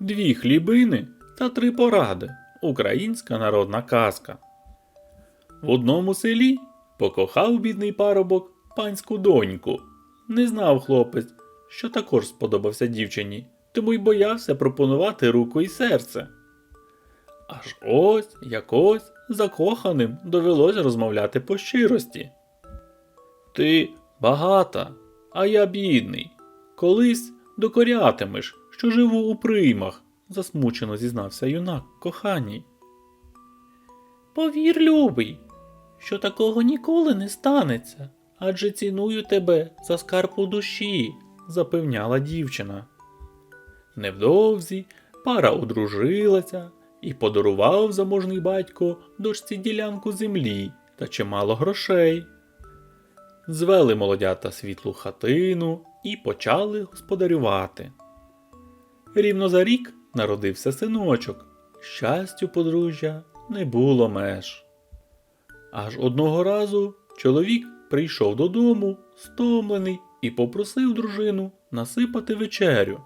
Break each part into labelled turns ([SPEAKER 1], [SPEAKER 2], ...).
[SPEAKER 1] Дві хлібини та три поради. Українська народна казка. В одному селі покохав бідний парубок панську доньку. Не знав хлопець, що також сподобався дівчині, тому й боявся пропонувати руку і серце. Аж ось якось закоханим довелось розмовляти по щирості. Ти багата, а я бідний. Колись докорятимеш, що живу у приймах, засмучено зізнався юнак коханій. Повір, любий, що такого ніколи не станеться, адже ціную тебе за скарб у душі, запевняла дівчина. Невдовзі пара одружилася і подарував заможний батько дочці ділянку землі та чимало грошей. Звели молодята світлу хатину і почали господарювати. Рівно за рік народився синочок. Щастю подружжя не було меж. Аж одного разу чоловік прийшов додому, стомлений, і попросив дружину насипати вечерю.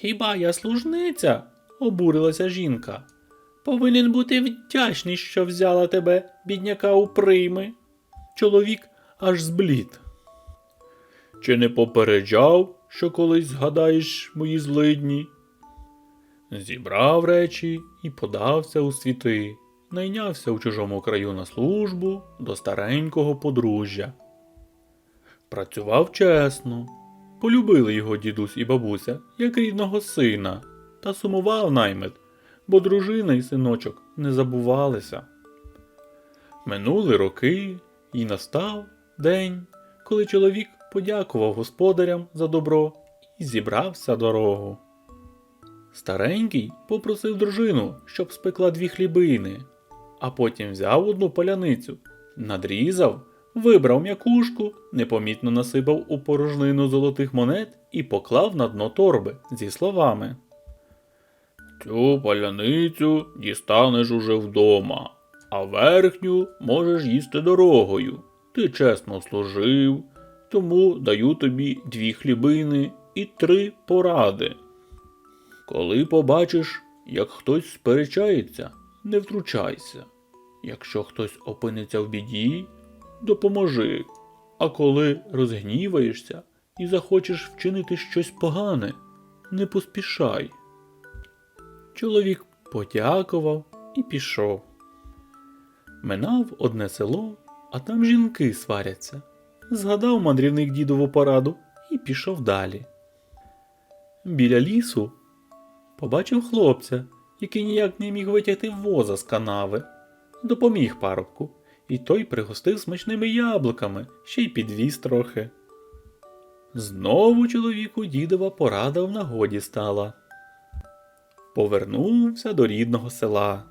[SPEAKER 1] Хіба я служниця? обурилася жінка. Повинен бути вдячний, що взяла тебе, бідняка, у прийми. Чоловік аж зблід. Чи не попереджав, що колись згадаєш мої злидні? Зібрав речі і подався у світи, найнявся у чужому краю на службу до старенького подружжя. Працював чесно, полюбили його дідусь і бабуся, як рідного сина, та сумував наймит, бо дружина і синочок не забувалися. Минули роки, і настав день, коли чоловік подякував господарям за добро і зібрався дорогу. Старенький попросив дружину, щоб спекла дві хлібини, а потім взяв одну паляницю, надрізав, вибрав м'якушку, непомітно насипав у порожнину золотих монет і поклав на дно торби зі словами. Цю паляницю дістанеш уже вдома, а верхню можеш їсти дорогою. Ти чесно служив, тому даю тобі дві хлібини і три поради. Коли побачиш, як хтось сперечається, не втручайся. Якщо хтось опиниться в біді, допоможи. А коли розгніваєшся і захочеш вчинити щось погане, не поспішай. Чоловік подякував і пішов. Минав одне село, а там жінки сваряться. Згадав мандрівник дідову пораду і пішов далі. Біля лісу побачив хлопця, який ніяк не міг витягти воза з канави. Допоміг парубку, і той пригостив смачними яблуками, ще й підвіз трохи. Знову чоловіку дідова порада в нагоді стала. Повернувся до рідного села.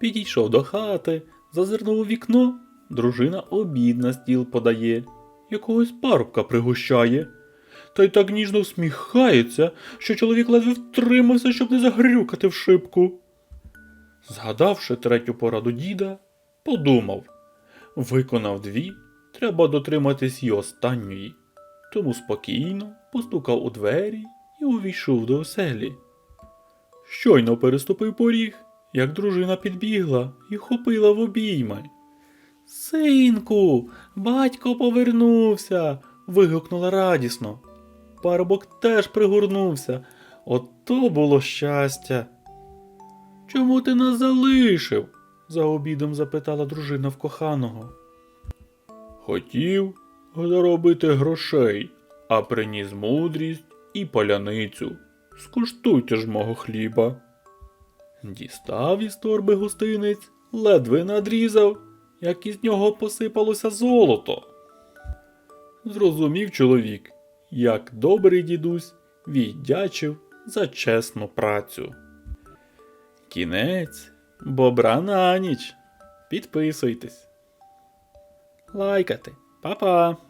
[SPEAKER 1] Підійшов до хати, зазирнув у вікно, дружина обід на стіл подає, якогось парубка пригощає, та й так ніжно всміхається, що чоловік ледве втримався, щоб не загрюкати в шибку. Згадавши третю пораду діда, подумав виконав дві, треба дотриматись і останньої. Тому спокійно постукав у двері і увійшов до оселі. Щойно переступив поріг, як дружина підбігла і хопила в обійми. Синку, батько повернувся. вигукнула радісно. Парубок теж пригорнувся. Ото було щастя. Чому ти нас залишив? за обідом запитала дружина в коханого. Хотів заробити грошей, а приніс мудрість і паляницю. Скуштуйте ж мого хліба. Дістав із торби гостинець, ледве надрізав, як із нього посипалося золото. Зрозумів чоловік, як добрий дідусь віддячив за чесну працю. Кінець бобра на ніч. Підписуйтесь. Лайкати. Па-па!